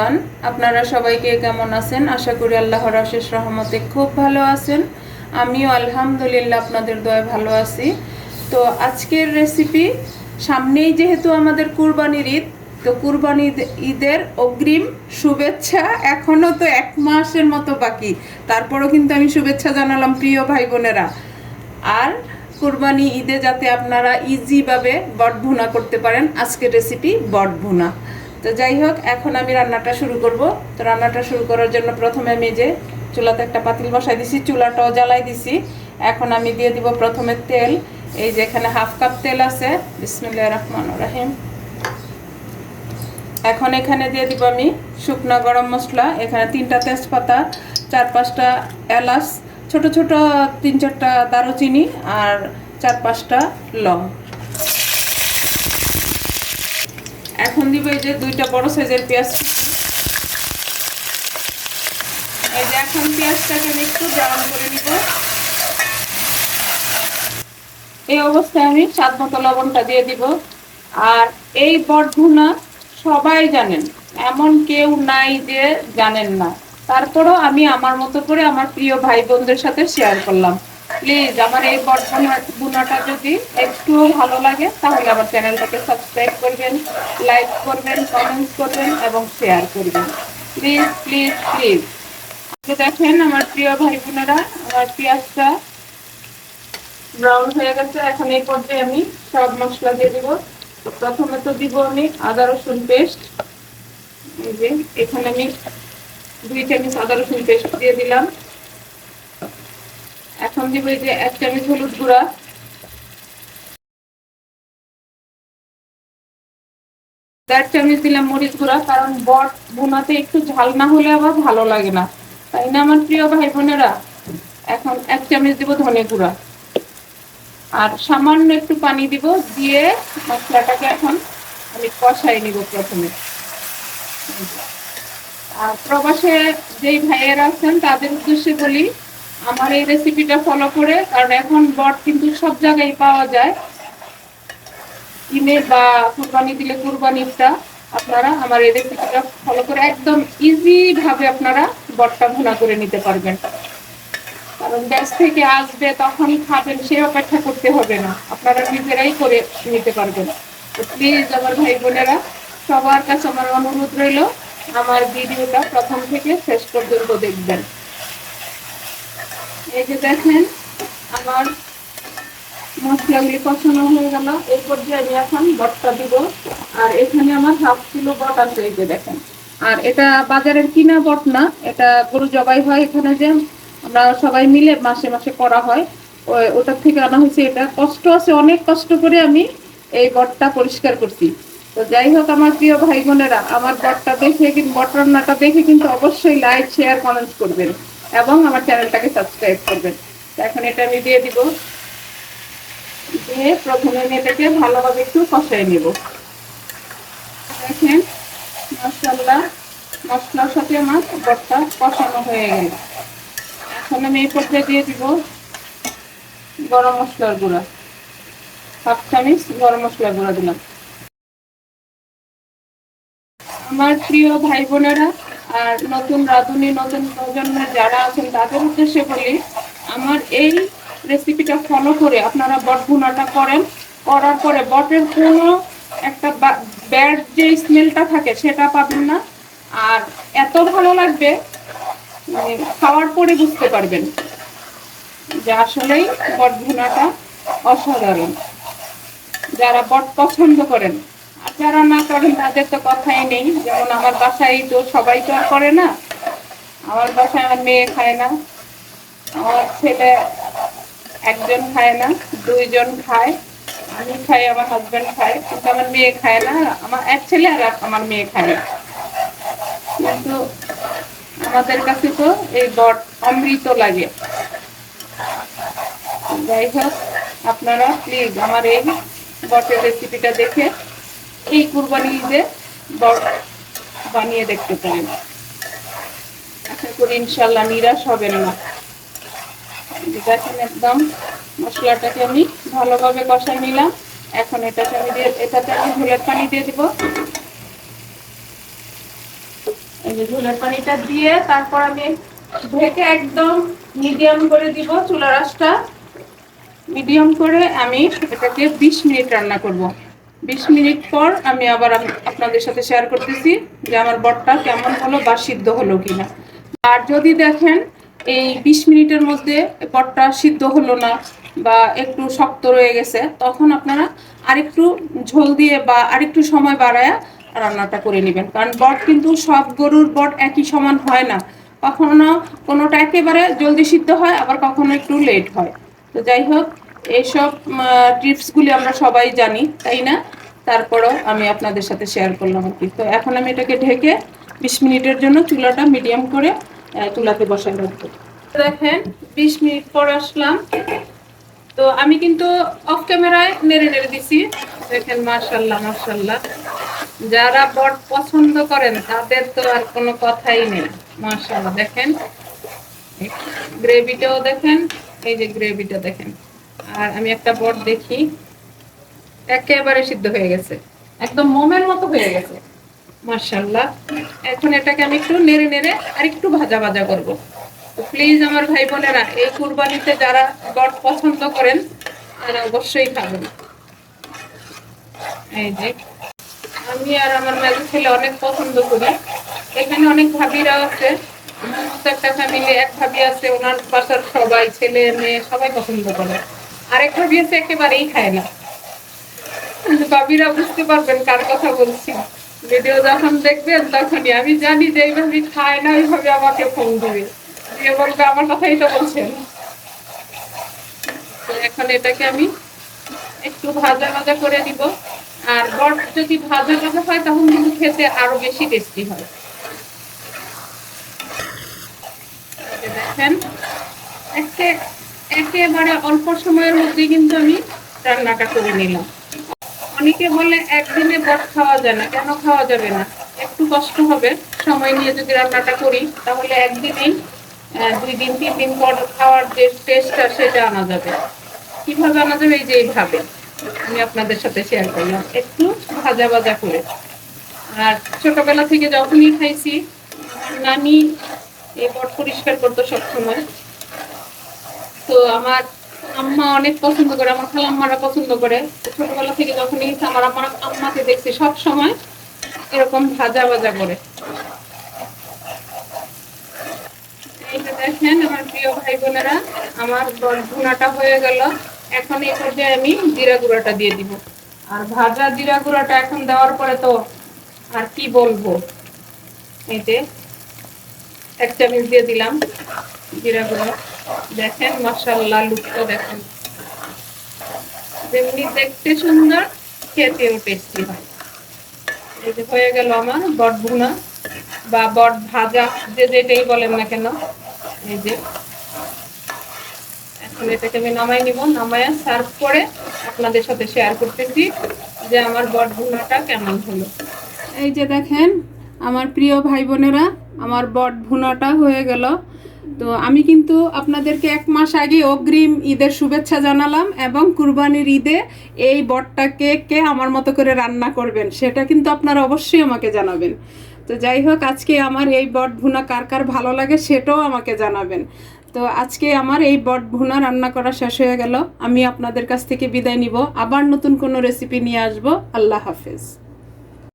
Everyone আপনারা সবাইকে কেমন আছেন? আশা করি আল্লাহর আশেষ রহমতে খুব ভালো আছেন। আমিও আলহামদুলিল্লাহ আপনাদের দয়ে ভালো আছি। তো আজকের রেসিপি সামনেই যেহেতু আমাদের কুরবানির ঈদ, তো কুরবানি ঈদের অগ্রিম শুভেচ্ছা এখনও তো এক মাসের মতো বাকি। তারপরও কিন্তু আমি শুভেচ্ছা জানালাম প্রিয় ভাই বোনেরা আর কুরবানি ঈদে যাতে আপনারা ইজিভাবে বট ভুনা করতে পারেন, আজকের রেসিপি বট ভুনা তো যাই হোক, এখন আমি রান্নাটা শুরু করব। তো রান্নাটা শুরু করার জন্য প্রথমে আমি যে চুলাতে একটা পাতিল বসাই দিছি, চুলাটাও জ্বালাই দিছি। এখন আমি দিয়ে দিব প্রথমে তেল, এই যে এখানে হাফ কাপ তেল আছে বিসমিল্লাহ রহমান রাহিম। এখন এখানে দিয়ে দিব আমি শুকনো গরম মশলা, এখানে তিনটা তেজপাতা, চার পাঁচটা এলাচ, ছোট ছোট তিন চারটা দারুচিনি আর চার পাঁচটা লং। এখন দিব এই যে দুইটা বড় সাইজের পেঁয়াজ। এই যে এখন পেঁয়াজটাকে আমি একটু ব্রাউন করে নিব। এই অবস্থায় আমি স্বাদ মতো লবণটা দিয়ে দিব। আর এই বটভুনা সবাই জানেন, এমন কেউ নাই যে জানেন না। তারপরও আমি আমার মতো করে আমার প্রিয় ভাই বোনদের সাথে শেয়ার করলাম। প্লিজ আমার এই বটভুনা বুনাটা যদি একটু ভালো লাগে, তাহলে আমার চ্যানেলটাকে সাবস্ক্রাইব করবেন লাইক করবেন কমেন্ট করবেন এবং শেয়ার করবেন। প্লিজ প্লিজ প্লিজ দেখেন আমার প্রিয় ভাই বোনেরা, আমার পেঁয়াজটা ব্রাউন হয়ে গেছে। এখন এই পর্যায়ে আমি সব মশলা দিয়ে দিব। প্রথমে তো দিব আমি আদা রসুন পেস্ট এই যে, এখানে আমি দুই চামচ আদা রসুন পেস্ট দিয়ে দিলাম। এখন দিব যে এক চামচ হলুদ গুঁড়া। দেড় চামচ দিলাম মরিচ গুঁড়া, কারণ বট বোনাতে একটু ঝাল না হলে আবার ভালো লাগে না। তাই না, আমার প্রিয় ভাই বোনেরা? এখন এক চামচ দিব ধনে গুঁড়া। আর সামান্য একটু পানি দিব দিয়ে মশলাটাকে এখন আমি কষাই নিব প্রথমে। আর প্রবাসে যেই ভাইয়েরা আছেন, তাদের উদ্দেশ্যে বলি আমার এই রেসিপিটা ফলো করে, কারণ এখন বট কিন্তু সব জায়গায় পাওয়া যায়। কিনে বা কুরবানি দিলে কুরবানিটা আপনারা আমার এই রেসিপিটা ফলো করে একদম ইজি ভাবে আপনারা বটটা ভুনা করে নিতে পারবেন। কারণ গ্যাস থেকে আসবে তখনই খাবেন, সে অপেক্ষা করতে হবে না। আপনারা নিজেরাই করে নিতে পারবেন। প্লিজ আমার ভাই বোনেরা, সবার কাছে আমার অনুরোধ রইল, আমার ভিডিওটা প্রথম থেকে শেষ পর্যন্ত দেখবেন। এই যে দেখেন, আমার মশলাগুলি কষানো হয়ে গেল। এই পর্যায়ে আমি এখন বটটা দিব। আর এখানে আমার হাফ কিলো বট আছে, এই যে দেখেন। আর এটা বাজারের কিনা বট না, এটা গরু জবাই হয় এখানে যে, আমরা সবাই মিলে মাসে মাসে করা হয়। ওটার থেকে আনা হয়েছে এটা। কষ্ট আছে, অনেক কষ্ট করে আমি এই বটটা পরিষ্কার করছি। তো যাই হোক, আমার প্রিয় ভাই বোনেরা, আমার বটটা দেখে কিন্তু বট রান্নাটা দেখে কিন্তু অবশ্যই লাইক শেয়ার কমেন্ট করবেন। এবং আমার চ্যানেলটাকে সাবস্ক্রাইব করবেন। এখন এটা আমি দিয়ে দিব। দিয়ে প্রথমে আমি এটাকে ভালোভাবে একটু কষাই নেব। দেখেন মশলা মশলার সাথে আমার বটটা কষানো হয়ে গেল। এখন আমি এই পর্যায়ে দিয়ে দিব গরম মশলার গুঁড়া। হাফ চামিচ গরম মশলার গুঁড়া দিলাম। আমার প্রিয় ভাই বোনেরা আর নতুন রাঁধুনি, নতুন প্রজন্মের যারা আছেন, তাদের উদ্দেশ্যে বলি, আমার এই রেসিপিটা ফলো করে আপনারা বট ভুনাটা করেন। করার পরে বটের কোনো একটা ব্যাড যে স্মেলটা থাকে, সেটা পাবেন না। আর এত ভালো লাগবে মানে খাওয়ার পরে বুঝতে পারবেন যে আসলেই বট ভুনাটা অসাধারণ। যারা বট পছন্দ করেন যারা না করেন, তাদের তো কথাই নেই। যেমন আমার বাসায় তো সবাই তো আর করে না। আমার বাসায় আমার মেয়ে খায় না। আমার ছেলে একজন খায় না, দুইজন খায়। আমি খাই, আমার হাজব্যান্ড খায়। কিন্তু আমার মেয়ে খায় না। আমার এক ছেলে আর আমার মেয়ে খায় না। কিন্তু আমাদের কাছে তো এই বট অমৃত লাগে। যাই হোক, আপনারা প্লিজ আমার এই বটের রেসিপিটা দেখে এই কুরবানি ঈদে বানিয়ে দেখতে পারেন। আশা করি ইনশাল্লাহ নিরাশ হবেন না। দেখেন একদম মশলাটাকে আমি ভালোভাবে কষাই নিলাম। এখন এটাকে আমি দিয়ে, এটাতে আমি ঝোলের পানি দিয়ে দিব। এই যে ঝোলের পানিটা দিয়ে তারপর আমি ঢেকে একদম মিডিয়াম করে দিব চুলার আঁচটা। মিডিয়াম করে আমি এটাকে বিশ মিনিট রান্না করব। বিশ মিনিট পর আমি আবার আপনাদের সাথে শেয়ার করতেছি যে আমার বটটা কেমন হলো বা সিদ্ধ হলো কিনা। আর যদি দেখেন এই বিশ মিনিটের মধ্যে বটটা সিদ্ধ হলো না বা একটু শক্ত রয়ে গেছে, তখন আপনারা আরেকটু ঝোল দিয়ে বা আরেকটু সময় বাড়ায় রান্নাটা করে নেবেন। কারণ বট কিন্তু সব গরুর বট একই সমান হয় না। কখনো কোনোটা একেবারে জলদি সিদ্ধ হয়, আবার কখনো একটু লেট হয়। তো যাই হোক এইসব টিপসগুলি আমরা সবাই জানি, তাই না? তারপরও আমি আপনাদের সাথে শেয়ার করলাম আর কি। তো এখন আমি এটাকে ঢেকে বিশ মিনিটের জন্য চুলাটা মিডিয়াম করে চুলাতে বসাই রাখব। দেখেন, বিশ মিনিট পর আসলাম। তো আমি কিন্তু অফ ক্যামেরায় নেড়ে নেড়ে দিছি। দেখেন মার্শাল্লাহ মার্শাল্লাহ যারা বট পছন্দ করেন, তাদের তো আর কোনো কথাই নেই। মার্শাল্লাহ দেখেন। গ্রেভিটাও দেখেন, এই যে গ্রেভিটা দেখেন। আর আমি একটা বট দেখি। একেবারে সিদ্ধ হয়ে গেছে। একদম মোমের মতো হয়ে গেছে। মার্শাল্লাহ এখন এটাকে আমি একটু নেড়ে নেড়ে আর একটু ভাজা ভাজা করব। প্লিজ আমার ভাই বোনেরা, এই কুরবানিতে যারা বট পছন্দ করেন, তারা অবশ্যই খাবেন। এই যে, আমি আর আমার মেজো ছেলে অনেক পছন্দ করি। এখানে অনেক ভাবিরা আছে। একটা ফ্যামিলি এক ভাবি আছে, ওনার বাসার সবাই ছেলে, মেয়ে, সবাই পছন্দ করে। আরেক ভাবি আছে একেবারেই খায় না। ভাবিরা বুঝতে পারবেন কার কথা বলছি। ভিডিও যখন দেখবেন তখনই, আমি জানি যে এই ভাবি খায় না ওইভাবে আমাকে ফোন দিবে বলবে, আমার কথাই তো বলছেন। এখন এটাকে আমি একটু ভাজা ভাজা করে দিব আর বট যদি ভাজা ভাজা হয়, তখন কিন্তু খেতে আরও বেশি টেস্টি হয়। দেখেন, একে একেবারে অল্প সময়ের মধ্যেই কিন্তু আমি রান্নাটা করে নিলাম। অনেকে বলে একদিনে বট খাওয়া যায় না, কেন খাওয়া যাবে না? একটু কষ্ট হবে, সময় নিয়ে যদি রান্নাটা করি, তাহলে একদিনেই দুই দিন, তিন দিন পর খাওয়ার যে টেস্টটা সেটা আনা যাবে। কীভাবে আনা যাবে? এই যে এইভাবে। আমি আপনাদের সাথে শেয়ার করলাম। একটু ভাজা ভাজা করে। আর ছোটবেলা থেকে যখনই খাইছি নানি এই বট পরিষ্কার করতো সবসময়। তো আমার আম্মা অনেক পছন্দ করে, আমার খালাম্মারা পছন্দ করে। ছোটবেলা থেকে যখনই আমার আমার আম্মাকে দেখছি সব সময় এরকম ভাজা ভাজা করে। দেখেন, আমার প্রিয় ভাই বোনেরা, আমার জিরা গুঁড়াটা দিয়ে দিব। আর ভাজা জিরা গুঁড়াটা এখন দেওয়ার পরে তো আর কি বলব? যে, এক চামচ দিয়ে দিলাম জিরা গুঁড়ো। দেখেন মশাল্লা লুকটা দেখেন। যেমনি দেখতে সুন্দর, খেতেও টেস্টি হয়। এই যে হয়ে গেল আমার বট ভুনা বা বট ভাজা, যে যেটাই বলেন না কেন। এই যে, এখন এটাকে আমি নামাই নিব, নামায়া সার্ভ করে আপনাদের সাথে শেয়ার করতেছি যে আমার বট ভুনাটা কেমন হলো। এই যে দেখেন, আমার প্রিয় ভাই বোনেরা, আমার বট ভুনাটা হয়ে গেল। তো আমি কিন্তু আপনাদেরকে এক মাস আগে অগ্রিম ঈদের শুভেচ্ছা জানালাম এবং কুরবানির ঈদে এই বটটাকে কে আমার মতো করে রান্না করবেন, সেটা কিন্তু আপনারা অবশ্যই আমাকে জানাবেন। তো যাই হোক, আজকে আমার এই বট ভুনা কার কার ভালো লাগে সেটাও আমাকে জানাবেন। তো আজকে আমার এই বট ভুনা রান্না করা শেষ হয়ে গেল। আমি আপনাদের কাছ থেকে বিদায় নিব। আবার নতুন কোনো রেসিপি নিয়ে আসব। আল্লাহ হাফেজ।